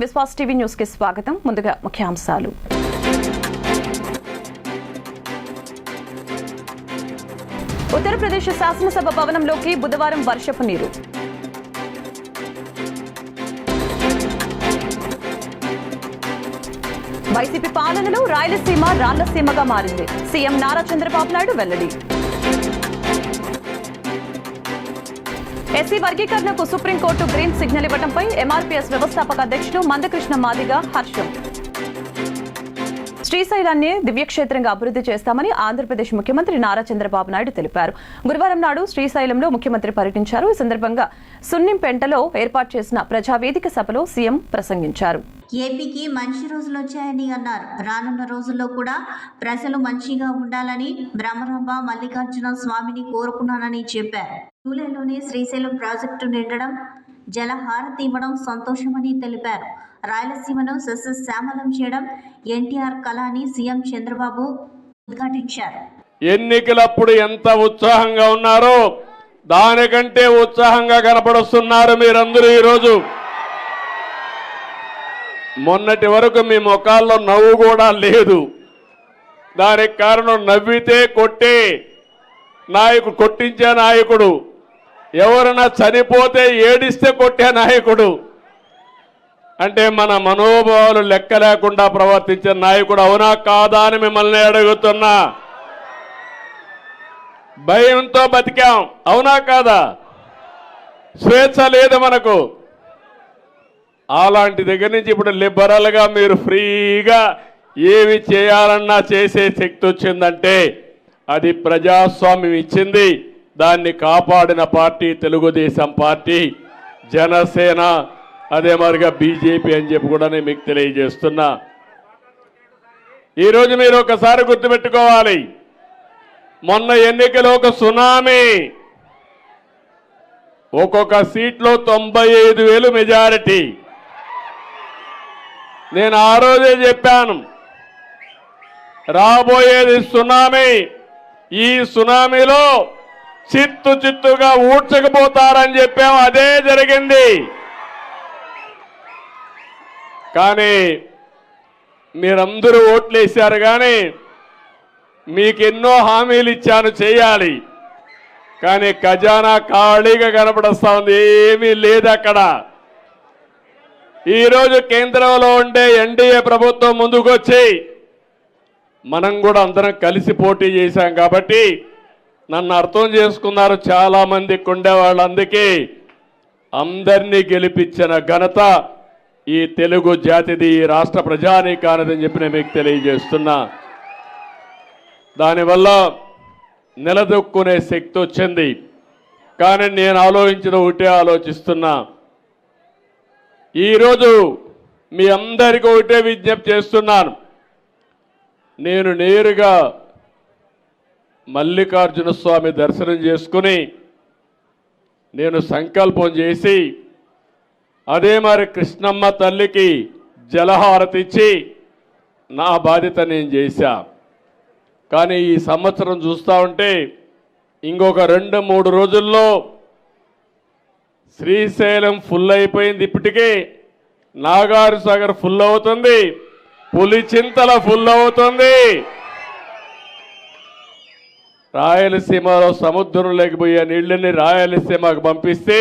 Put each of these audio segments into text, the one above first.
Vishwas TV న్యూస్కి స్వాగతం. ముందుగా ముఖ్యాంశాలు. ఉత్తరప్రదేశ్ శాసనసభ భవనంలోకి బుధవారం వర్షపు నీరు. వైసీపీ పాలనలో రాయలసీమ రాళ్ళసీమగా మారింది. సీఎం నారా చంద్రబాబు నాయుడు వెల్లడి. ఎస్సీ వర్గీకరణకు సుప్రీంకోర్టు గ్రీన్ సిగ్నల్ ఇవ్వడంపై ఎంఆర్పీఎస్ వ్యవస్థాపక అధ్యక్షుడు మందకృష్ణ మాదిగ హర్షం. శ్రీశైలాన్ని దివ్యక్షేత్రంగా అభివృద్ధి చేస్తామని ఆంధ్రప్రదేశ్ ముఖ్యమంత్రి నారా చంద్రబాబు నాయుడు తెలిపారు. గురువారం నాడు శ్రీశైలంలో ముఖ్యమంత్రి పర్యటించారు. ఈ సందర్భంగా సున్నింపెంటలో ఏర్పాటు చేసిన ప్రజావేదిక సభలో సీఎం ప్రసంగించారు. ఏపీకి మంచి రోజులు వచ్చాయని అన్నారు. రానున్న రోజుల్లో కూడా ప్రజలు మంచిగా ఉండాలని బ్రహ్మరంభ మల్లికార్జున స్వామిని కోరుకున్నానని చెప్పారు. జూలైలోనే శ్రీశైలం ప్రాజెక్టు నిండడం జలహారతి ఇవ్వడం సంతోషమని తెలిపారు. రాయలసీమను సస్యశ్యామలం చేయడం ఎన్టీఆర్ కళాని సీఎం చంద్రబాబు ఉద్ఘాటించారు. ఎన్నికలప్పుడు ఎంత ఉత్సాహంగా ఉన్నారో దానికంటే ఉత్సాహంగా కనపడుస్తున్నారు మీరందరూ ఈరోజు. మొన్నటి వరకు మీ ముఖాల్లో నవ్వు కూడా లేదు. దానికి కారణం నవ్వితే కొట్టే నాయకుడు కొట్టించే నాయకుడు ఎవరైనా చనిపోతే ఏడిస్తే కొట్టే నాయకుడు. అంటే మన మనోభావాలు లెక్క లేకుండా ప్రవర్తించే నాయకుడు అవునా కాదా అని మిమ్మల్ని అడుగుతున్నా. భయంతో బతికాం అవునా కాదా? స్వేచ్ఛ లేదు మనకు. అలాంటి దగ్గర నుంచి ఇప్పుడు లిబరల్గా మీరు ఫ్రీగా ఏమి చేయాలన్నా చేసే శక్తి వచ్చిందంటే అది ప్రజాస్వామ్యం ఇచ్చింది. దాన్ని కాపాడిన పార్టీ తెలుగుదేశం పార్టీ జనసేన అదే మరిగా బీజేపీ అని చెప్పి కూడా నేను మీకు తెలియజేస్తున్నా. ఈరోజు మీరు ఒకసారి గుర్తుపెట్టుకోవాలి. మొన్న ఎన్నికలో ఒక సునామీ. ఒక్కొక్క సీట్లో తొంభై ఐదు వేలు మెజారిటీ. నేను ఆ రోజే చెప్పాను. రాబోయేది సునామీ. ఈ సునామీలో చిత్తు చిత్తుగా ఊడ్చకపోతారని చెప్పాము అదే జరిగింది. కానీ మీరందరూ ఓట్లేశారు కానీ మీకు ఎన్నో హామీలు ఇచ్చాను చేయాలి. కానీ ఖజానా ఖాళీగా కనపడస్తా ఉంది. ఏమీ లేదు అక్కడ. ఈరోజు కేంద్రంలో ఉండే ఎన్డీఏ ప్రభుత్వం ముందుకొచ్చి మనం కూడా అందరం కలిసి పోటీ చేశాం కాబట్టి నన్ను అర్థం చేసుకున్నారు చాలా మందికి ఉండే వాళ్ళందుకే అందరినీ గెలిపించిన ఘనత ఈ తెలుగు జాతిది ఈ రాష్ట్ర ప్రజానీకానదని చెప్పి నేను మీకు తెలియజేస్తున్నా. దానివల్ల నిలదొక్కునే శక్తి వచ్చింది. కానీ నేను ఆలోచించిన ఒకటే ఆలోచిస్తున్నా. ఈరోజు మీ అందరికీ ఒకటే విజ్ఞప్తి చేస్తున్నాను. నేను నేరుగా మల్లికార్జున స్వామి దర్శనం చేసుకుని నేను సంకల్పం చేసి అదే మరి కృష్ణమ్మ తల్లికి జలహారతిచ్చి నా బాధ్యత నేను చేశా. కానీ ఈ సంవత్సరం చూస్తూ ఉంటే ఇంకొక రెండు మూడు రోజుల్లో శ్రీశైలం ఫుల్ అయిపోయింది ఇప్పటికే. నాగారు సాగర్ ఫుల్ అవుతుంది. పులిచింతల ఫుల్ అవుతుంది. రాయలసీమలో సముద్రం లేకపోయే నీళ్ళని రాయలసీమకు పంపిస్తే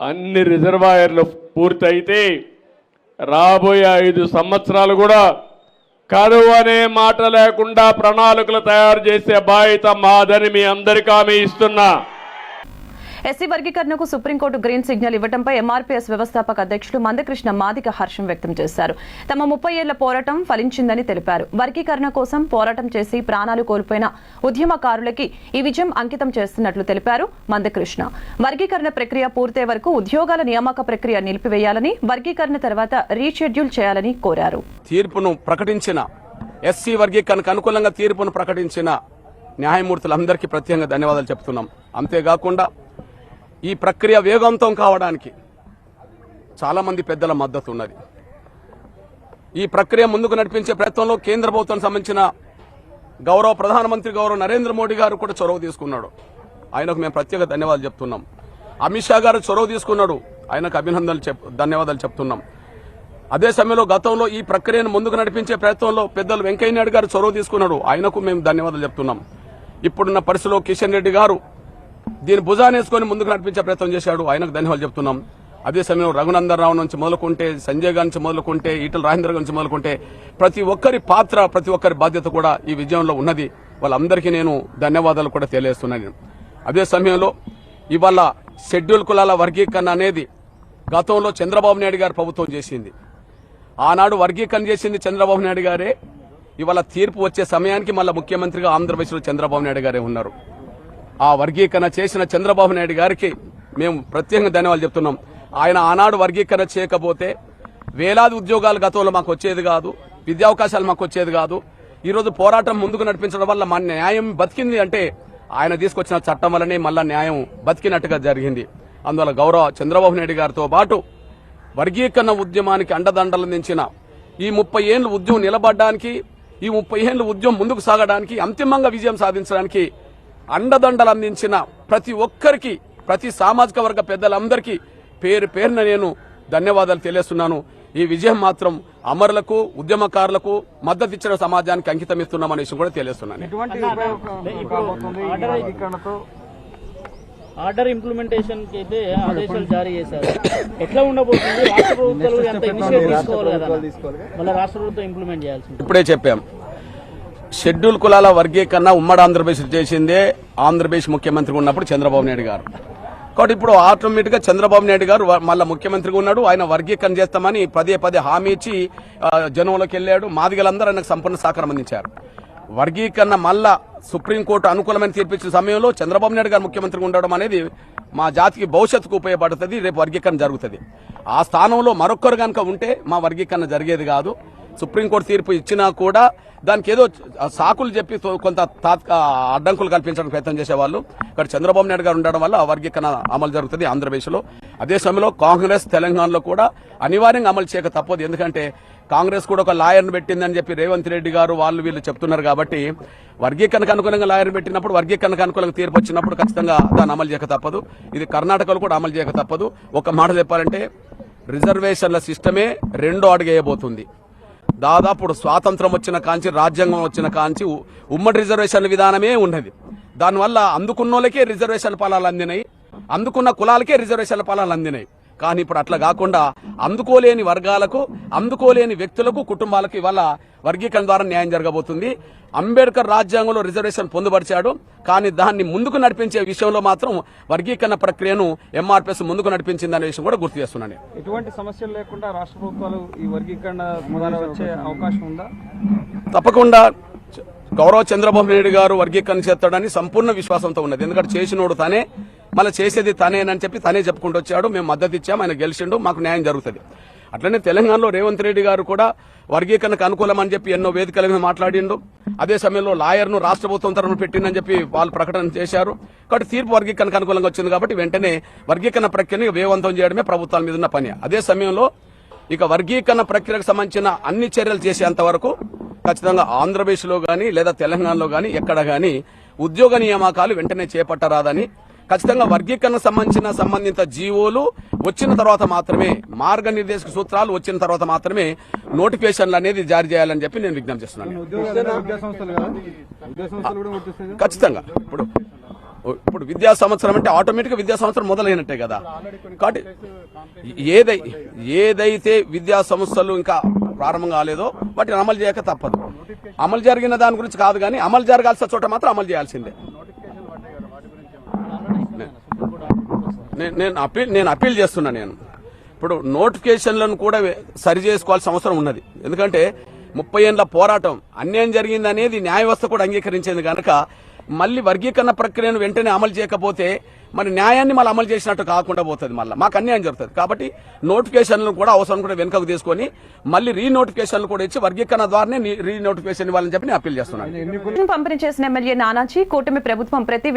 అన్ని రిజర్వాయర్లు పూర్తయితే రాబోయే ఐదు సంవత్సరాలు కూడా కరువు అనే మాట లేకుండా ప్రణాళికలు తయారు చేసే బాధ్యత మాదని మీ అందరికీ ఆమె ఇస్తున్నా. ఎస్సీ వర్గీకరణకు సుప్రీంకోర్టు గ్రీన్ సిగ్నల్ ఇవ్వడంపై ఎంఆర్పీఎస్ వ్యవస్థాపక అధ్యక్షులు మందకృష్ణ మాదిక హర్షం వ్యక్తం చేశారు. తమ ముప్పై ఏళ్ళ పోరాటం ఫలించిందని తెలిపారు. వర్గీకరణ కోసం పోరాటం చేసి ప్రాణాలు కోల్పోయిన ఉద్యమకారులకి ఈ విజయం అంకితం చేస్తున్నట్లు తెలిపారు మందకృష్ణ. వర్గీకరణ ప్రక్రియ పూర్తయ్యే వరకు ఉద్యోగాల నియామక ప్రక్రియ నిలిపివేయాలని వర్గీకరణ తర్వాత రీషెడ్యూల్ చేయాలని కోరారు. తీర్పును ప్రకటించిన ఎస్సీ వర్గీకరణకు అనుకూలంగా తీర్పును ప్రకటించిన న్యాయమూర్తులందరికీ ప్రత్యేకంగా ధన్యవాదాలు చెప్తున్నాం. అంతేకాకుండా ఈ ప్రక్రియ వేగవంతం కావడానికి చాలామంది పెద్దల మద్దతు ఉన్నది. ఈ ప్రక్రియ ముందుకు నడిపించే ప్రయత్నంలో కేంద్ర ప్రభుత్వానికి సంబంధించిన గౌరవ ప్రధానమంత్రి గౌరవ నరేంద్ర మోడీ గారు కూడా చొరవ తీసుకున్నాడు. ఆయనకు మేము ప్రత్యేక ధన్యవాదాలు చెప్తున్నాం. అమిత్ షా గారు చొరవ తీసుకున్నాడు. ఆయనకు అభినందనలు ధన్యవాదాలు చెప్తున్నాం. అదే సమయంలో గతంలో ఈ ప్రక్రియను ముందుకు నడిపించే ప్రయత్నంలో పెద్దలు వెంకయ్య నాయుడు గారు చొరవ తీసుకున్నాడు. ఆయనకు మేము ధన్యవాదాలు చెప్తున్నాం. ఇప్పుడున్న పరిస్థితిలో కిషన్ రెడ్డి గారు దీని భుజానేసుకొని ముందుకు నడిపించే ప్రయత్నం చేశాడు. ఆయనకు ధన్యవాదాలు చెప్తున్నాం. అదే సమయంలో రఘునందన్ రావు నుంచి మొదలుకుంటే సంజయ్ గారి నుంచి మొదలుకుంటే ఈటల రాజేంద్ర గారి నుంచి మొదలుకుంటే ప్రతి ఒక్కరి పాత్ర ప్రతి ఒక్కరి బాధ్యత కూడా ఈ విజయంలో ఉన్నది. వాళ్ళందరికీ నేను ధన్యవాదాలు కూడా తెలియజేస్తున్నాను. అదే సమయంలో ఇవాళ షెడ్యూల్ కులాల వర్గీకరణ అనేది గతంలో చంద్రబాబు నాయుడు గారు ప్రభుత్వం చేసింది. ఆనాడు వర్గీకరణ చేసింది చంద్రబాబు నాయుడు గారే. ఇవాళ తీర్పు వచ్చే సమయానికి మళ్ళీ ముఖ్యమంత్రిగా ఆంధ్రప్రదేశ్లో చంద్రబాబు నాయుడు గారే ఉన్నారు. ఆ వర్గీకరణ చేసిన చంద్రబాబు నాయుడు గారికి మేము ప్రత్యేకంగా ధన్యవాదాలు చెప్తున్నాం. ఆయన ఆనాడు వర్గీకరణ చేయకపోతే వేలాది ఉద్యోగాలు గతంలో మాకు వచ్చేది కాదు విద్యా అవకాశాలు మాకు వచ్చేది కాదు. ఈరోజు పోరాటం ముందుకు నడిపించడం వల్ల మన న్యాయం బతికింది అంటే ఆయన తీసుకొచ్చిన చట్టం వల్లనే మళ్ళా న్యాయం బతికినట్టుగా జరిగింది. అందువల్ల గౌరవ చంద్రబాబు నాయుడు గారితో పాటు వర్గీకరణ ఉద్యమానికి అండదండలు అందించిన ఈ ముప్పై ఏళ్ళు ఉద్యమం నిలబడడానికి ఈ ముప్పై ఏళ్ళు ఉద్యమం ముందుకు సాగడానికి అంతిమంగా విజయం సాధించడానికి అండదండలు అందించిన ప్రతి ఒక్కరికి ప్రతి సామాజిక వర్గ పెద్దలందరికీ పేరు పేరున నేను ధన్యవాదాలు తెలియజేస్తున్నాను. ఈ విజయం మాత్రం అమరులకు ఉద్యమకారులకు మద్దతు ఇచ్చిన సమాజానికి అంకితం ఇస్తున్నామనే విషయం కూడా వర్గీకరణతో ఆర్డర్ ఇంప్లిమెంటేషన్కి అయితే ఆదేశాలు జారీ చేశారు. ఎట్లా ఉండబోతుంది? రాష్ట్ర ప్రభుత్వాలు ఎంత ఇనిషియేటివ్ తీసుకోవాలి కదా? మళ్ళీ రాష్ట్ర ప్రభుత్వం ఇంప్లిమెంట్ చేయాల్సి ఉంటుంది. ఇప్పుడే చెప్పాం. షెడ్యూల్ కులాల వర్గీకరణ ఉమ్మడి ఆంధ్రప్రదేశ్ చేసిందే. ఆంధ్రప్రదేశ్ ముఖ్యమంత్రి ఉన్నప్పుడు చంద్రబాబు నాయుడు గారు. కాబట్టి ఇప్పుడు ఆటోమేటిక్గా చంద్రబాబు నాయుడు గారు మళ్ళీ ముఖ్యమంత్రిగా ఉన్నాడు. ఆయన వర్గీకరణ చేస్తామని పదే పదే హామీ ఇచ్చి జనంలోకి వెళ్ళాడు. మాదిగలందరూ ఆయనకు సంపూర్ణ సహకారం అందించారు. వర్గీకరణ మళ్ళా సుప్రీంకోర్టు అనుకూలమైన తీర్పిచ్చిన సమయంలో చంద్రబాబు నాయుడు గారు ముఖ్యమంత్రిగా ఉండడం అనేది మా జాతికి భవిష్యత్తుకు ఉపయోగపడుతుంది. రేపు వర్గీకరణ జరుగుతుంది. ఆ స్థానంలో మరొక్కరు కనుక ఉంటే మా వర్గీకరణ జరిగేది కాదు. సుప్రీంకోర్టు తీర్పు ఇచ్చినా కూడా దానికి ఏదో సాకులు చెప్పి కొంత తాత్క అడ్డంకులు కల్పించడానికి ప్రయత్నం చేసేవాళ్ళు. ఇక్కడ చంద్రబాబు నాయుడు గారు ఉండడం వల్ల ఆ వర్గీకరణ అమలు జరుగుతుంది ఆంధ్రప్రదేశ్లో. అదే సమయంలో కాంగ్రెస్ తెలంగాణలో కూడా అనివార్యంగా అమలు చేయక తప్పదు. ఎందుకంటే కాంగ్రెస్ కూడా ఒక లాయర్ను పెట్టిందని చెప్పి రేవంత్ రెడ్డి గారు వాళ్ళు వీళ్ళు చెప్తున్నారు కాబట్టి వర్గీకరణకు అనుకూలంగా లాయర్ పెట్టినప్పుడు వర్గీకరణకు అనుకూలంగా తీర్పు వచ్చినప్పుడు ఖచ్చితంగా దాన్ని అమలు చేయక తప్పదు. ఇది కర్ణాటకలో కూడా అమలు చేయక తప్పదు. ఒక మాట చెప్పాలంటే రిజర్వేషన్ల సిస్టమే రెండో అడుగేయబోతుంది దాదాపు స్వాతంత్రం వచ్చిన కాంచి రాజ్యాంగం వచ్చిన కాంచి ఉమ్మడి రిజర్వేషన్ విధానమే ఉన్నది దానివల్ల అందుకున్న వాళ్ళకే రిజర్వేషన్ ఫలాలు అందినాయి. అందుకున్న కులాలకే రిజర్వేషన్ ఫలాలు అందినాయి. కానీ ఇప్పుడు అట్లా కాకుండా అందుకోలేని వర్గాలకు అందుకోలేని వ్యక్తులకు కుటుంబాలకు ఇవాళ వర్గీకరణ ద్వారా న్యాయం జరగబోతుంది. అంబేద్కర్ రాజ్యాంగంలో రిజర్వేషన్ పొందుపరిచాడు. కానీ దాన్ని ముందుకు నడిపించే విషయంలో మాత్రం వర్గీకరణ ప్రక్రియను ఎంఆర్పిఎస్ ముందుకు నడిపించింది అనే విషయం కూడా గుర్తు చేస్తున్నాను నేను. ఎటువంటి సమస్యలు లేకుండా రాష్ట్ర ప్రభుత్వాలు ఈ వర్గీకరణ వచ్చే అవకాశం ఉందా? తప్పకుండా గౌరవ చంద్రబాబు నాయుడు గారు వర్గీకరణ చేస్తాడని సంపూర్ణ విశ్వాసంతో ఉన్నది. ఎందుకంటే చేసినోడు తనే. మళ్ళీ చేసేది తనేనని చెప్పి తనే చెప్పుకుంటూ వచ్చాడు. మేము మద్దతు ఇచ్చాము ఆయన గెలిచిండు మాకు న్యాయం జరుగుతుంది. అట్లనే తెలంగాణలో రేవంత్ రెడ్డి గారు కూడా వర్గీకరణకు అనుకూలం అని చెప్పి ఎన్నో వేదికల మీద మాట్లాడిండు. అదే సమయంలో లాయర్ను రాష్ట్ర ప్రభుత్వం తరఫున పెట్టిందని చెప్పి వాళ్ళు ప్రకటన చేశారు. కాబట్టి తీర్పు వర్గీకరణకు అనుకూలంగా వచ్చింది కాబట్టి వెంటనే వర్గీకరణ ప్రక్రియను వేగవంతం చేయడమే ప్రభుత్వాల మీద ఉన్న పని. అదే సమయంలో ఇక వర్గీకరణ ప్రక్రియకు సంబంధించిన అన్ని చర్యలు చేసేంత వరకు ఖచ్చితంగా ఆంధ్రప్రదేశ్లో కానీ లేదా తెలంగాణలో కానీ ఎక్కడ కానీ ఉద్యోగ నియామకాలు వెంటనే చేపట్టరాదని ఖచ్చితంగా వర్గీకరణ సంబంధించిన సంబంధిత జీవోలు వచ్చిన తర్వాత మాత్రమే మార్గనిర్దేశక సూత్రాలు వచ్చిన తర్వాత మాత్రమే నోటిఫికేషన్లు అనేది జారీ చేయాలని చెప్పి నేను విజ్ఞప్తి చేస్తున్నాను. విద్యా సంస్థలు కదా? విద్యా సంస్థలు కూడా వర్తిస్తాయి ఖచ్చితంగా. ఇప్పుడు ఇప్పుడు విద్యా సంవత్సరం అంటే ఆటోమేటిక్ విద్యా సంవత్సరం మొదలైనట్టే కదా. కాబట్టి ఏదై ఏదైతే విద్యా సంస్థలు ఇంకా ప్రారంభం కాలేదో వాటిని అమలు చేయక తప్పదు. అమలు జరిగిన దాని గురించి కాదు కానీ అమలు జరగాల్సిన చోట మాత్రం అమలు చేయాల్సిందే. నేను అపీల్ నేను అపీల్ చేస్తున్నా నేను. ఇప్పుడు నోటిఫికేషన్లను కూడా సరి చేసుకోవాల్సిన అవసరం ఉన్నది. ఎందుకంటే ముప్పై ఏళ్ళ పోరాటం అన్యాయం జరిగింది అనేది న్యాయ వ్యవస్థ కూడా అంగీకరించింది కనుక మళ్ళీ వర్గీకరణ ప్రక్రియను వెంటనే అమలు చేయకపోతే మన న్యాయాన్ని మళ్ళీ అమలు చేసినట్టు కాకుండా పోతుంది మళ్ళీ. మాకు అన్యాయం జరుగుతుంది. కాబట్టి నోటిఫికేషన్లను కూడా అవసరం కూడా వెనుకకు తీసుకొని మళ్ళీ రీ నోటిఫికేషన్లు కూడా ఇచ్చి వర్గీకరణ ద్వారానే రీ నోటిఫికేషన్ ఇవ్వాలని చెప్పి నేను అప్పీల్ చేస్తున్నాను. పంపిణీ చేసిన ఎమ్మెల్యే నానాజీ కూటమి ప్రభుత్వం ప్రతి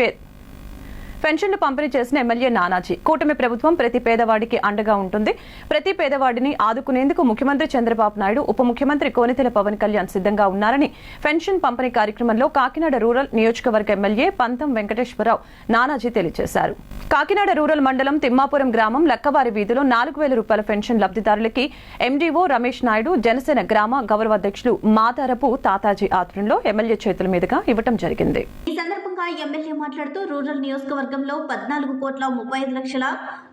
పెన్షన్లు పంపిణీ చేసిన ఎమ్మెల్యే నానాజీ. కూటమి ప్రభుత్వం ప్రతి పేదవాడికి అండగా ఉంటుంది. ప్రతి పేదవాడిని ఆదుకునేందుకు ముఖ్యమంత్రి చంద్రబాబు నాయుడు ఉప ముఖ్యమంత్రి కోనితెల పవన్ కళ్యాణ్ సిద్ధంగా ఉన్నారని పెన్షన్ పంపిణీ కార్యక్రమంలో కాకినాడ రూరల్ నియోజకవర్గ ఎమ్మెల్యే పంతం వెంకటేశ్వరరావు నానాజీ తెలియజేశారు. కాకినాడ రూరల్ మండలం తిమ్మాపురం గ్రామం లక్కవారి వీధిలో నాలుగు వేల రూపాయల పెన్షన్ లబ్ధిదారులకి ఎండీఓ రమేష్ నాయుడు జనసేన గ్రామ గౌరవ అధ్యక్షులు మాతారపు తాతాజీ ఆధ్వర్యంలో ఎమ్మెల్యే చేతుల మీదుగా ఇవ్వటం జరిగింది. ఈ సందర్భంగా ఎమ్మెల్యే మాట్లాడుతూ రూరల్ నియోజకవర్గంలో పద్నాలుగు కోట్ల ముప్పై ఐదు లక్షల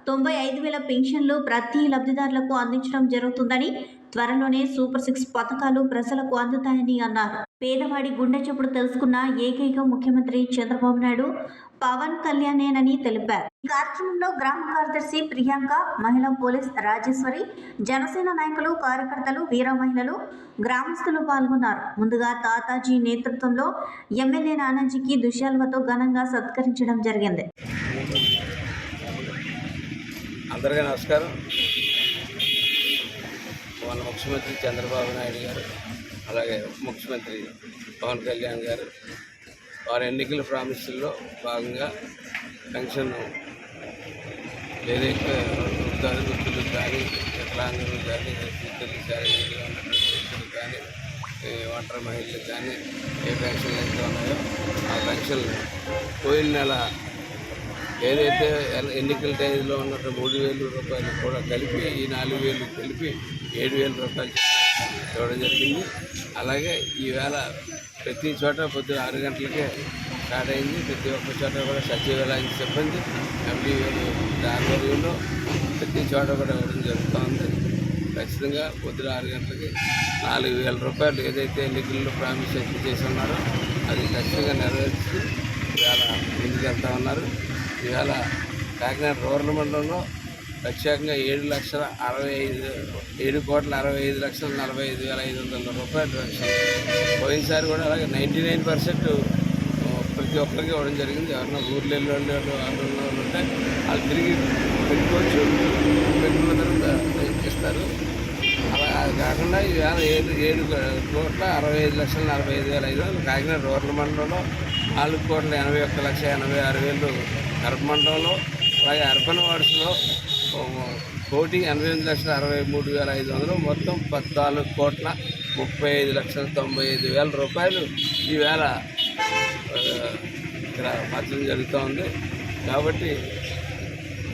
తొంభై ఐదు వేల పెన్షన్లు ప్రతి లబ్ధిదారులకు అందించడం జరుగుతుందని త్వరలోనే సూపర్ సిక్స్ పథకాలు ప్రజలకు అందుతాయని అన్నారు. పేదవాడి గుండె చప్పుడు తెలుసుకున్న ఏకైక ముఖ్యమంత్రి చంద్రబాబు నాయుడు పవన్ కళ్యాణేనని తెలిపారు. ఈ కార్యక్రమంలో గ్రామ కార్యదర్శి ప్రియాంక మహిళా పోలీస్ రాజేశ్వరి జనసేన నాయకులు కార్యకర్తలు వీర మహిళలు గ్రామస్తులు పాల్గొన్నారు. ముందుగా తాతాజీ నేతృత్వంలో ఎమ్మెల్యే నానాజీకి దుశ్యాల్వతో ఘనంగా సత్కరించడం జరిగింది. అందరికీ నమస్కారం. మన ముఖ్యమంత్రి చంద్రబాబు నాయుడు గారు అలాగే ముఖ్యమంత్రి పవన్ కళ్యాణ్ గారు వారి ఎన్నికల ప్రామిస్లో భాగంగా పెన్షన్ ఏదైతే వృద్ధాలు కానీ వికలాంగులు కానీ వృద్ధులు శారీరకంగా ఉన్నటువంటి వ్యక్తులు కానీ ఒంటరి మహిళలు కానీ ఏ పెన్షన్లు అయితే ఉన్నాయో ఆ పెన్షన్లు పోయిన నెల ఏదైతే ఎన్నికల టైంలో ఉన్నట్టు మూడు వేలు రూపాయలు కూడా కలిపి ఈ నాలుగు వేలు కలిపి ఏడు వేల రూపాయలు ఇవ్వడం జరిగింది. అలాగే ఈవేళ ప్రతి చోట పొద్దున ఆరు గంటలకే స్టార్ట్ అయింది. ప్రతి ఒక్క చోట కూడా సచివాలయం సిబ్బంది ఎంపీ ఆధ్వర్యంలో ప్రతి చోట కూడా ఇవ్వడం జరుగుతోంది ఖచ్చితంగా పొద్దున ఆరు గంటలకి నాలుగు వేల రూపాయలు ఏదైతే ఎన్నికల్లో ప్రామిస్ చేసి ఉన్నారో అది ఖచ్చితంగా నెరవేర్చి ఇవాళ ముందుకు వెళ్తా ఉన్నారు. ఇవాళ కాకినాడ రూరల్ మండలంలో ప్రత్యేకంగా ఏడు లక్షల అరవై ఐదు ఏడు కోట్ల అరవై ఐదు లక్షల నలభై ఐదు వేల ఐదు వందల రూపాయలు పెన్షన్ పోయినసారి కూడా అలాగే నైంటీ నైన్ పర్సెంట్ ప్రతి ఒక్కరికి ఇవ్వడం జరిగింది. ఎవరన్నా ఊర్లో వెళ్ళి వాళ్ళు వాళ్ళు ఉన్న వాళ్ళు ఉంటే వాళ్ళు తిరిగి పెట్టుకోవచ్చు. పెట్టుకున్న తర్వాత ఇస్తారు. అలా అది కాకుండా ఈవేళ ఏడు ఏడు కోట్ల అరవై ఐదు లక్షల నలభై ఐదు వేల ఐదు వందలు కాకినాడ రూరల్ మండలంలో నాలుగు కోట్ల ఎనభై ఒక్క లక్ష ఎనభై ఆరు వేలు కరపమండలంలో అలాగే అర్బన్ వార్డ్స్లో కోటి ఎనభై ఎనిమిది లక్షల అరవై మూడు వేల ఐదు వందలు మొత్తం పద్నాలుగు కోట్ల ముప్పై ఐదు లక్షల తొంభై ఐదు వేల రూపాయలు ఈవేళ ఇక్కడ మార్చడం జరుగుతూ ఉంది కాబట్టి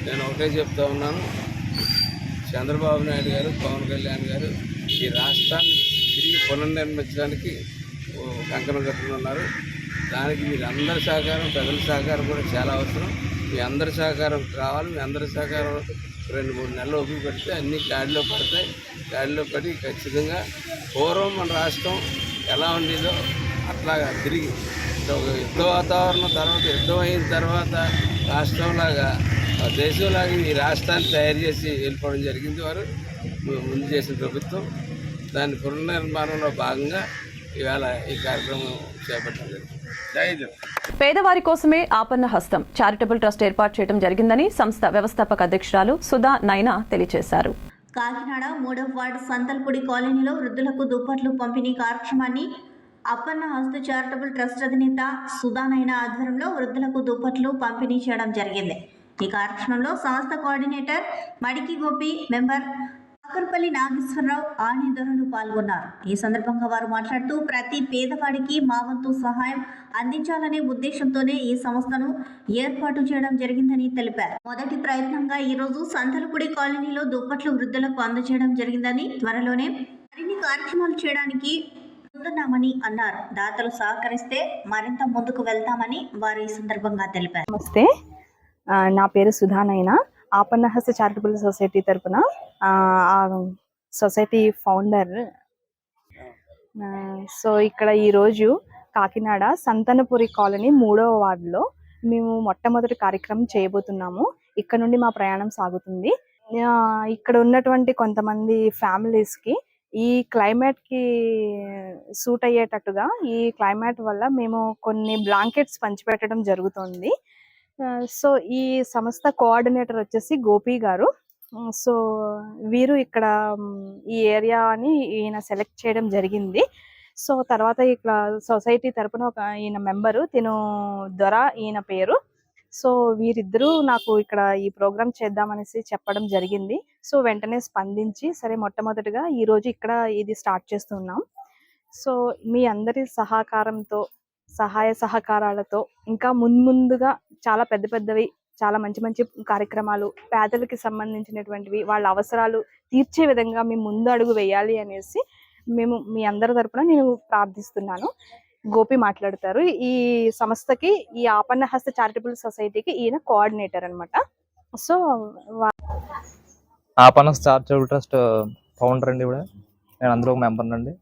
నేను ఒకటే చెప్తా ఉన్నాను. చంద్రబాబు నాయుడు గారు పవన్ కళ్యాణ్ గారు ఈ రాష్ట్రాన్ని తిరిగి పునర్నిర్మించడానికి కంకణం కట్టుకున్నారు దానికి మీరు అందరి సహకారం ప్రజల సహకారం కూడా చాలా అవసరం. మీ అందరి సహకారం కావాలి మీ అందరి సహకారం రెండు మూడు నెలలు ఓపిక పెడితే అన్నీ గాడిలో పడతాయి. గాడిలో పడి ఖచ్చితంగా పూర్వం మన రాష్ట్రం ఎలా ఉండేదో అట్లాగా తిరిగి ఒక యుద్ధ వాతావరణం తర్వాత యుద్ధం అయిన తర్వాత రాష్ట్రంలాగా ఆ దేశంలాగా ఈ రాష్ట్రాన్ని తయారు చేసి వెళ్ళిపోవడం జరిగింది వారు. ముందు చేసిన ప్రభుత్వం దాని పునర్నిర్మాణంలో భాగంగా ఇవాళ ఈ కార్యక్రమం జగన్. పేదవారి కోసమే ఆపన్న హస్తం. చారిటబుల్ ట్రస్ట్ ఏర్పాటు చేయడం జరిగిందని సంస్థ వ్యవస్థాపక అధ్యక్షురాలు సుధా నైనా తెలియజేశారు. కాకినాడ మూడవ వార్డు సంతల్పూడి కాలనీలో వృద్ధులకు దుప్పట్లు పంపిణీ కార్యక్రమాన్ని అప్పన్న హస్త చారిటబుల్ ట్రస్ట్ అధినేత సుధానైన ఆధ్వర్యంలో వృద్ధులకు దుప్పట్లు పంపిణీ చేయడం జరిగింది. ఈ కార్యక్రమంలో సంస్థ కోఆర్డినేటర్ మడికి గోపి మెంబర్ కాకరపల్లి నాగేశ్వరరావు ఆనందరులు పాల్గొన్నారు. ఈ సందర్భంగా వారు మాట్లాడుతూ ప్రతి పేదవాడికి మా వంతు సహాయం అందించాలనే ఉద్దేశంతోనే ఈ సంస్థను ఏర్పాటు చేయడం జరిగిందని తెలిపారు. మొదటి ప్రయత్నంగా ఈరోజు సంతలపూడి కాలనీలో దుప్పట్లు వృద్ధులకు అందజేయడం జరిగిందని త్వరలోనే మరిన్ని కార్యక్రమాలు చేయడానికి ముందున్నామని అన్నారు. దాతలు సహకరిస్తే మరింత ముందుకు వెళ్తామని వారు ఈ సందర్భంగా తెలిపారు. నమస్తే. ఆ, నా పేరు సుధానైనా ఆపన్నహస్త చారిటబుల్ సొసైటీ తరపున సొసైటీ ఫౌండర్. సో ఇక్కడ ఈరోజు కాకినాడ సంతనపురి కాలనీ మూడవ వార్డులో మేము మొట్టమొదటి కార్యక్రమం చేయబోతున్నాము. ఇక్కడ నుండి మా ప్రయాణం సాగుతుంది. ఇక్కడ ఉన్నటువంటి కొంతమంది ఫ్యామిలీస్కి ఈ క్లైమేట్కి సూట్ అయ్యేటట్టుగా ఈ క్లైమేట్ వల్ల మేము కొన్ని బ్లాంకెట్స్ పంచిపెట్టడం జరుగుతుంది. సో ఈ సంస్థ కోఆర్డినేటర్ వచ్చేసి గోపి గారు. సో వీరు ఇక్కడ ఈ ఏరియాని ఈయన సెలెక్ట్ చేయడం జరిగింది. సో తర్వాత ఇక్కడ సొసైటీ తరపున ఒక ఈయన మెంబరు తిను దొర ఈయన పేరు. సో వీరిద్దరూ నాకు ఇక్కడ ఈ ప్రోగ్రామ్ చేద్దామనేసి చెప్పడం జరిగింది. సో వెంటనే స్పందించి సరే మొట్టమొదటిగా ఈ రోజు ఇక్కడ ఇది స్టార్ట్ చేస్తున్నాం. సో మీ అందరి సహకారంతో సహాయ సహకారాలతో ఇంకా మున్ముందుగా చాలా పెద్ద పెద్దవి చాలా మంచి మంచి కార్యక్రమాలు పేదలకి సంబంధించినటువంటివి వాళ్ళ అవసరాలు తీర్చే విధంగా మేము ముందు అడుగు వేయాలి అనేసి మేము మీ అందరి తరపున నేను ప్రార్థిస్తున్నాను. గోపి మాట్లాడతారు. ఈ సంస్థకి ఈ ఆపన్న హస్త చారిటబుల్ సొసైటీకి ఈయన కోఆర్డినేటర్ అన్నమాట. So Apanna charitable trust founder అండి ఇప్పుడు నేను అందులో ఒక మెంబర్ అండి.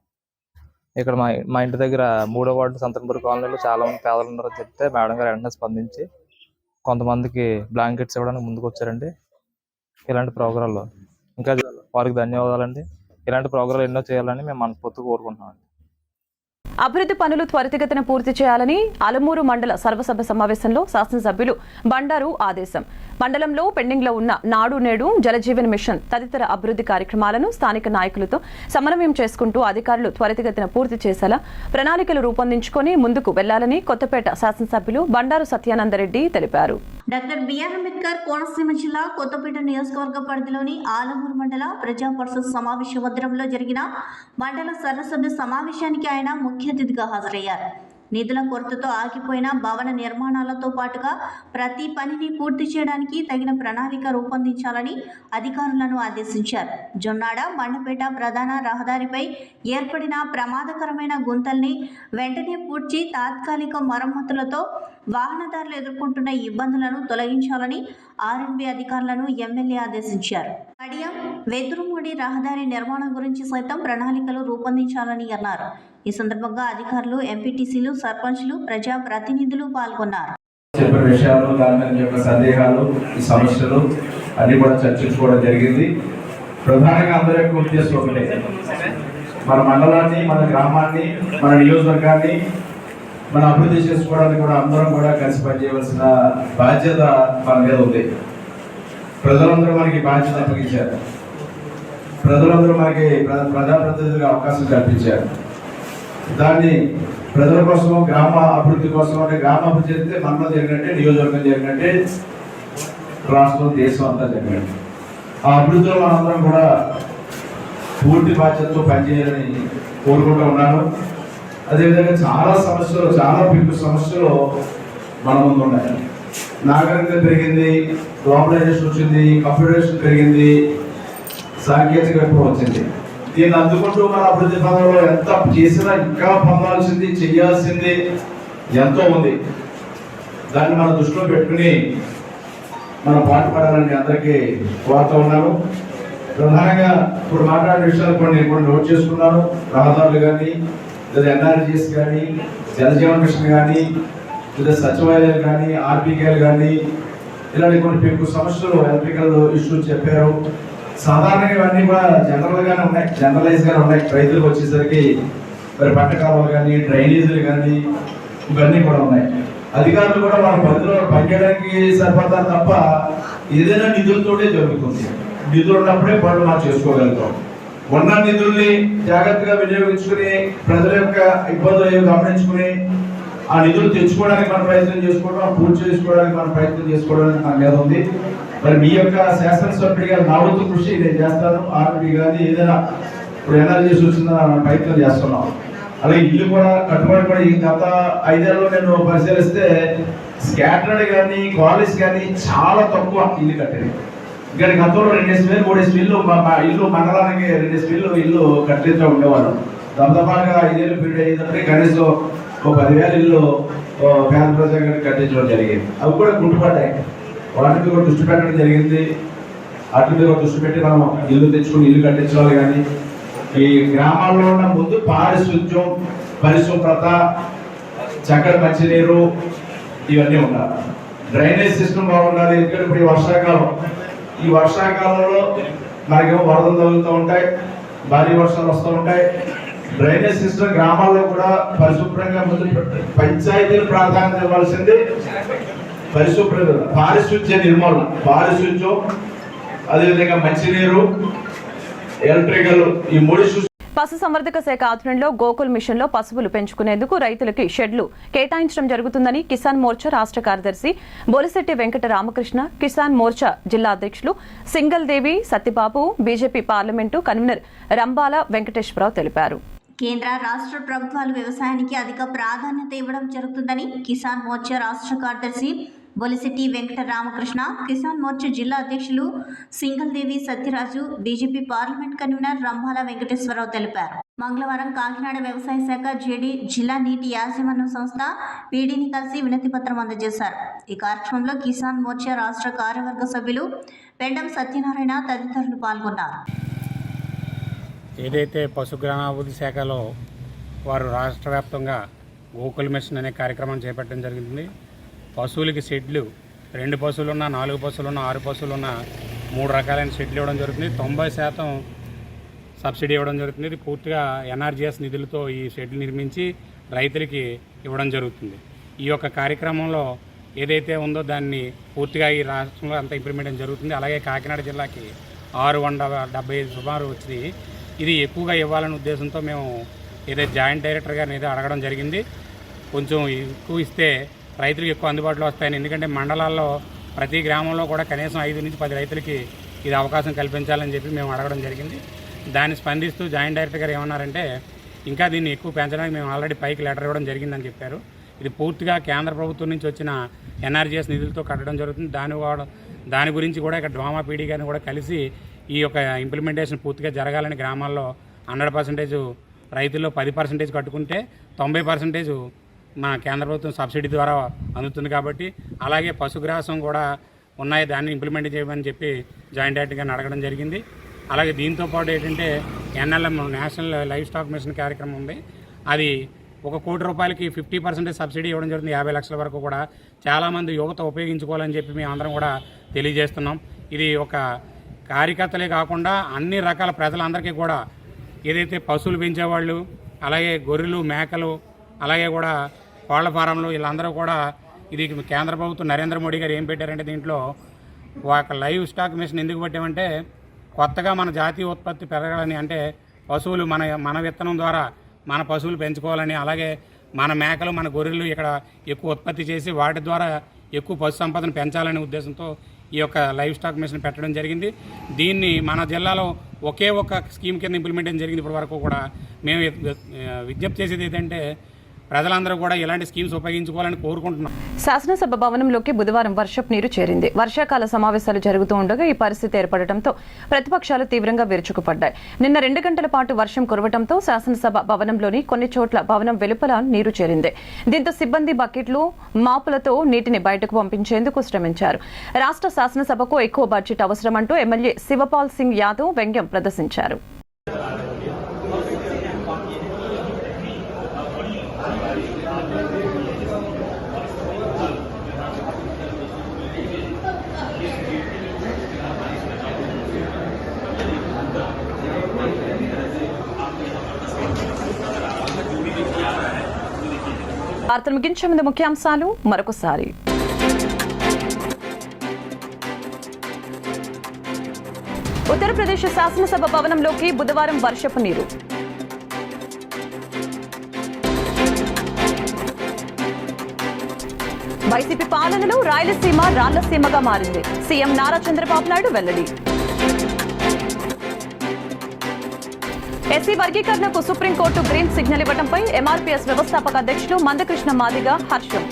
ఇక్కడ మా మా ఇంటి దగ్గర మూడో వార్డు సంతనపూర్ కాలనీలో చాలా మంది పేదలు ఉన్నారని చెప్తే మేడం గారు వెంటనే స్పందించి కొంతమందికి బ్లాంకెట్స్ ఇవ్వడానికి ముందుకు వచ్చారండి ఇలాంటి ప్రోగ్రాంలో ఇంకా వారికి ధన్యవాదాలండి. ఇలాంటి ప్రోగ్రాంలు ఎన్నో చేయాలని మేము మనస్ఫూర్తిగా కోరుకుంటున్నాం అభివృద్ధి పనులు త్వరితగతిన పూర్తి చేయాలని అలమూరు మండల సర్వసభ సమావేశంలో శాసనసభ్యులు బండారు ఆదేశం. మండలంలో పెండింగ్లో ఉన్న నాడు నేడు జలజీవన్ మిషన్ తదితర అభివృద్ధి కార్యక్రమాలను స్థానిక నాయకులతో సమన్వయం చేసుకుంటూ అధికారులు త్వరితగతిన పూర్తి చేసేలా ప్రణాళికలు రూపొందించుకొని ముందుకు వెళ్ళాలని కొత్తపేట శాసనసభ్యులు బండారు సత్యానందరెడ్డి తెలిపారు. డాక్టర్ బిఆర్ అంబేద్కర్ కోనసీమ జిల్లా కొత్తపేట నియోజకవర్గ పరిధిలోని ఆలమూరు మండల ప్రజా పరిషత్ సమావేశ మందిరంలో జరిగిన మండల సర్వసభ్య సమావేశానికి ఆయన ముఖ్య అతిథిగా హాజరయ్యారు. నిధుల కొరతతో ఆగిపోయిన భవన నిర్మాణాలతో పాటుగా ప్రతి పనిని పూర్తి చేయడానికి తగిన ప్రణాళిక రూపొందించాలని అధికారులను ఆదేశించారు. జొన్నాడ మండపేట ప్రధాన రహదారిపై ఏర్పడిన ప్రమాదకరమైన గుంతల్ని వెంటనే పూడ్చి తాత్కాలిక మరమ్మతులతో వాహనదారులు ఎదుర్కొంటున్న ఇబ్బందులను తొలగించాలని ఆర్ఎన్బి అధికారులను ఎమ్మెల్యే ఆదేశించారు. కడియం వెదురుమూడి రహదారి నిర్మాణం గురించి సైతం ప్రణాళికలు రూపొందించాలని అన్నారు. ఈ సందర్భంగా అధికారులు ఎంపీటీసీలు సర్పంచ్లు ప్రజా ప్రతినిధులు పాల్గొన్నారు. చెప్పిన విషయాలు దాని యొక్క సందేహాలు ఈ సమస్యలు అన్ని కూడా చర్చించుకోవడం జరిగింది. ప్రధానంగా అందరి యొక్క ఉద్దేశం ఒకటే. మన మండలాన్ని మన గ్రామాన్ని మన నియోజకవర్గాన్ని మన అభివృద్ధి చేసుకోవడానికి కూడా అందరం కూడా కలిసి పనిచేయవలసిన బాధ్యత మన మీద ఉంది. ప్రజలందరూ మనకి బాధ్యత అప్పగించారు. ప్రజలందరూ మనకి ప్ర- ప్రజాప్రతినిధులుగా అవకాశం కల్పించారు. దాన్ని ప్రజల కోసం గ్రామ అభివృద్ధి కోసం అంటే గ్రామ అభివృద్ధి చెందితే మనలో జరిగినట్టే నియోజకవర్గం జరిగినట్టే రాష్ట్రం దేశం అంతా జరిగినట్టు. ఆ అభివృద్ధిలో మనందరం కూడా పూర్తి బాధ్యతతో పనిచేయాలని కోరుకుంటూ ఉన్నాను. అదేవిధంగా చాలా సమస్యలు చాలా పెద్ద సమస్యలు మన ముందు ఉన్నాయి. నాగరికత పెరిగింది గ్లోబలైజేషన్ వచ్చింది కంప్యూటరేషన్ పెరిగింది సాంకేతిక విప్లవం వచ్చింది. దీన్ని అందుకుంటూ మన అభివృద్ధి పనులలో ఎంత చేసినా ఇంకా పొందాల్సింది చేయాల్సింది ఎంతో ఉంది. దాన్ని మన దృష్టిలో పెట్టుకుని మనం పాటుపడాలని అందరికీ కోరుతూ ఉన్నాను. ప్రధానంగా ఇప్పుడు మాట్లాడే విషయాలు కొన్ని కొన్ని నోట్ చేసుకున్నాను. రహదారులు కానీ లేదా ఎన్ఆర్జీఎస్ కానీ జలజీవన్ మిషన్ కానీ లేదా సచివాలయాలు కానీ ఆర్పీకేలు కానీ ఇలాంటి కొన్ని పెంపు సమస్యలు ఎంపికలు ఇష్యూస్ చెప్పారు. సాధారణంగా ఇవన్నీ కూడా జనరల్ గానే ఉన్నాయి. జనరలైజ్ గానే ఉన్నాయి. రైతులకు వచ్చేసరికి మరి పంట కాలువలు కానీ డ్రైనేజీలు కానీ ఇవన్నీ కూడా ఉన్నాయి. అధికారులు కూడా వాళ్ళ పరిధిలో పనిచేయడానికి సరిపడతారు తప్ప ఏదైనా నిధులతోటే జరుగుతుంది. నిధులు ఉన్నప్పుడే పనులు మనం చేసుకోగలుగుతాం. ఉన్న నిధుల్ని జాగ్రత్తగా వినియోగించుకుని ప్రజల యొక్క ఇబ్బందులు గమనించుకుని ఆ నిధులు తెచ్చుకోవడానికి మనం ప్రయత్నం చేసుకోవడం పూర్తి చేసుకోవడానికి మనం ప్రయత్నం చేసుకోవడానికి మన మీద ఉంది. మరి మీ యొక్క శాసనసభ్యుడిగా నా వంతు కృషి నేను చేస్తాను. ఆర్మీ కానీ ఏదైనా ఇప్పుడు ఎనర్జీ వచ్చిందా ప్రయత్నం చేస్తున్నాం. అలాగే ఇల్లు కూడా కట్టుబడి కూడా ఈ గత ఐదేళ్ళలో నేను పరిశీలిస్తే స్కాటర్డ్ కానీ కాలేజ్ కానీ చాలా తక్కువ ఇల్లు కట్టేది. ఇక్కడ గతంలో రెండేసి వేలు మూడేసి వేలు మా ఇల్లు మండలానికి రెండేసి వేలు ఇల్లు కట్టేస్తూ ఉండేవాళ్ళు. దమదమాగా ఐదేళ్ళు పీరియడ్ అయ్యిందంటే కనీసం ఒక పదివేల ఇల్లు పేద ప్రజలకు కట్టించడం జరిగింది. అవి కూడా గుర్తుపడ్డాయి వాటి మీద కూడా దృష్టి పెట్టడం జరిగింది. వాటి మీద కూడా దృష్టి పెట్టి మనం ఇల్లు తెచ్చుకుని ఇల్లు కట్టించాలి కానీ ఈ గ్రామాల్లో ఉన్న ముందు పారిశుద్ధ్యం పరిశుభ్రత చక్కటి మంచినీరు ఇవన్నీ ఉండాలి. డ్రైనేజ్ సిస్టమ్ బాగుండాలి. ఎందుకంటే ఇప్పుడు ఈ వర్షాకాలం. ఈ వర్షాకాలంలో మనకేమో వరదలు తగులుతూ ఉంటాయి భారీ వర్షాలు వస్తూ ఉంటాయి. డ్రైనేజ్ సిస్టమ్ గ్రామాల్లో కూడా పరిశుభ్రంగా ముందు పంచాయతీలు ప్రాధాన్యత ఇవ్వాల్సింది. పరిశుభ్రత పారిశుద్ధ్య నిర్మూలన. పారిశుద్ధ్యం అదేవిధంగా మంచినీరు ఎలక్ట్రికల్ ఈ మూడు పశుసంవర్ధక శాఖ ఆధ్వర్యంలో గోకుల్ మిషన్లో పశువులు పెంచుకునేందుకు రైతులకి షెడ్లు కేటాయించడం జరుగుతుందని కిసాన్ మోర్చా రాష్ట్ర కార్యదర్శి బొలిశెట్టి వెంకట రామకృష్ణ కిసాన్ మోర్చా జిల్లా అధ్యక్షులు Singal Devi Satyababu BJP parliament convener Rambala Venkateswararao తెలిపారు. కేంద్ర రాష్ట్ర ప్రభుత్వాలు వ్యవసాయానికి అధిక ప్రాధాన్యత ఇవ్వడం జరుగుతుందని కిసాన్ మోర్చా రాష్ట్ర కార్యదర్శి బొలిసిటి వెంకట రామకృష్ణ కిసాన్ మోర్చా జిల్లా అధ్యక్షులు Singaldevi Satyaraju BJP parliament convener Rambhala Venkateswararao తెలిపారు. మంగళవారం కాకినాడ వ్యవసాయ శాఖ జేడీ జిల్లా నీటి యాజమాన్య సంస్థ పీడీని కలిసి వినతి పత్రం అందజేశారు. ఈ కార్యక్రమంలో కిసాన్ మోర్చా రాష్ట్ర కార్యవర్గ సభ్యులు పెండం సత్యనారాయణ తదితరులు పాల్గొన్నారు. ఏదైతే పశుగ్రామాభివృద్ధి శాఖలో వారు రాష్ట్ర వ్యాప్తంగా గోకుల్ మిషన్ అనే కార్యక్రమం చేపట్టడం జరిగింది. పశువులకి షెడ్లు. రెండు పశువులు ఉన్న నాలుగు పశువులు ఉన్న ఆరు పశువులు ఉన్న మూడు రకాలైన షెడ్లు ఇవ్వడం జరుగుతుంది. తొంభై శాతం సబ్సిడీ ఇవ్వడం జరుగుతుంది. ఇది పూర్తిగా ఎన్ఆర్జీఎస్ నిధులతో ఈ షెడ్లు నిర్మించి రైతులకి ఇవ్వడం జరుగుతుంది. ఈ యొక్క కార్యక్రమంలో ఏదైతే ఉందో దాన్ని పూర్తిగా ఈ రాష్ట్రంలో అంతా ఇంప్లిమెంట్ జరుగుతుంది. అలాగే కాకినాడ జిల్లాకి ఆరు వందల డెబ్బై ఐదు సుమారు వచ్చింది ఇది ఎక్కువగా ఇవ్వాలనే ఉద్దేశంతో మేము ఏదైతే జాయింట్ డైరెక్టర్ గారిని ఏదో అడగడం జరిగింది. కొంచెం ఎక్కువ ఇస్తే రైతులకు ఎక్కువ అందుబాటులో వస్తాయని. ఎందుకంటే మండలాల్లో ప్రతి గ్రామంలో కూడా కనీసం ఐదు నుంచి పది రైతులకి ఇది అవకాశం కల్పించాలని చెప్పి మేము అడగడం జరిగింది. దాన్ని స్పందిస్తూ జాయింట్ డైరెక్టర్ గారు ఏమన్నారంటే ఇంకా దీన్ని ఎక్కువ పెంచడానికి మేము ఆల్రెడీ పైకి లెటర్ ఇవ్వడం జరిగిందని చెప్పారు. ఇది పూర్తిగా కేంద్ర ప్రభుత్వం నుంచి వచ్చిన ఎన్ఆర్జీఎస్ నిధులతో కట్టడం జరుగుతుంది. దాని దాని గురించి కూడా ఇక్కడ డ్రామా పీడీ గారిని కూడా కలిసి ఈ యొక్క ఇంప్లిమెంటేషన్ పూర్తిగా జరగాలని గ్రామాల్లో హండ్రెడ్ పర్సెంటేజ్ రైతుల్లో పది పర్సెంటేజ్ కట్టుకుంటే తొంభై పర్సెంటేజ్ మన కేంద్ర ప్రభుత్వం సబ్సిడీ ద్వారా అందుతుంది కాబట్టి అలాగే పశుగ్రాసం కూడా ఉన్నాయి. దాన్ని ఇంప్లిమెంట్ చేయమని చెప్పి జాయింట్ డైరెక్టర్ గారిని అడగడం జరిగింది. అలాగే దీంతో పాటు ఏంటంటే NLM national life stock mission కార్యక్రమం ఉంది. అది ఒక కోటి రూపాయలకి ఫిఫ్టీ పర్సెంటేజ్ సబ్సిడీ ఇవ్వడం జరుగుతుంది యాభై లక్షల వరకు కూడా చాలామంది యువత ఉపయోగించుకోవాలని చెప్పి మేము అందరం కూడా తెలియజేస్తున్నాం. ఇది ఒక కార్యకర్తలే కాకుండా అన్ని రకాల ప్రజలందరికీ కూడా ఏదైతే పశువులు పెంచేవాళ్ళు అలాగే గొర్రెలు మేకలు అలాగే కూడా కోళ్ళ ఫారంలు వీళ్ళందరూ కూడా ఇది కేంద్ర ప్రభుత్వం నరేంద్ర మోడీ గారు ఏం పెట్టారంటే దీంట్లో ఒక లైవ్ స్టాక్ మిషన్ ఎందుకు పెట్టామంటే కొత్తగా మన జాతీయ ఉత్పత్తి పెరగాలని అంటే పశువులు మన మన విత్తనం ద్వారా మన పశువులు పెంచుకోవాలని అలాగే మన మేకలు మన గొర్రెలు ఇక్కడ ఎక్కువ ఉత్పత్తి చేసి వాటి ద్వారా ఎక్కువ పశు సంపదను పెంచాలనే ఉద్దేశంతో ఈ యొక్క లైవ్ స్టాక్ మిషన్ పెట్టడం జరిగింది. దీన్ని మన జిల్లాలో ఒకే ఒక స్కీమ్ కింద ఇంప్లిమెంట్ జరిగింది ఇప్పటి వరకు కూడా. మేము విజ్ఞప్తి చేసేది ఏంటంటే ప్రజలందరూ కూడా ఇలాంటి స్కీమ్స్ ఉపయోగించుకోవాలని కోరుకుంటున్నాం. శాసనసభ భవనంలోకి బుధవారం వర్షపు నీరు చేరింది. వర్షాకాల సమావేశాలు జరుగుతూ ఉండగా ఈ పరిస్థితి ఏర్పడటంతో ప్రతిపక్షాలు తీవ్రంగా విరుచుకుపడ్డాయి. నిన్న రెండు గంటల పాటు వర్షం కురవడంతో శాసనసభ భవనంలోని కొన్ని చోట్ల భవనం వెలుపల నీరు చేరింది. దీంతో సిబ్బంది బకెట్లు మాపులతో నీటిని బయటకు పంపించేందుకు శ్రమించారు. రాష్ట్ర శాసనసభకు ఎక్కువ బడ్జెట్ అవసరమంటూ ఎమ్మెల్యే శివపాల్ సింగ్ యాదవ్ వ్యంగ్యం ప్రదర్శించారు. వార్తలు ముగించే ముందు ముఖ్యాంశాలు మరొకసారి. ఉత్తరప్రదేశ్ శాసనసభ భవనంలోకి బుధవారం వర్షపు నీరు. వైసీపీ పాలనలో రాయలసీమ రాళ్ళసీమగా మారింది. సీఎం నారా చంద్రబాబు నాయుడు వెల్లడి. ఎస్సీ వర్గీకరణకు సుప్రీంకోర్టు గ్రీన్ సిగ్నల్ ఇవ్వడంపై ఎంఆర్పీఎస్ వ్యవస్థాపక అధ్యక్షులు మందకృష్ణ మాదిగ హర్షం.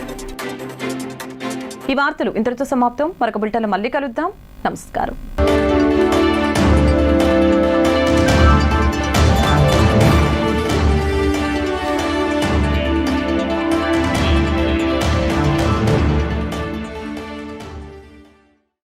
ఈ వార్తలు ఇంతటితో సమాప్తం. మరొక బులెటిన్లో మళ్ళీ కలుద్దాం. నమస్కారం.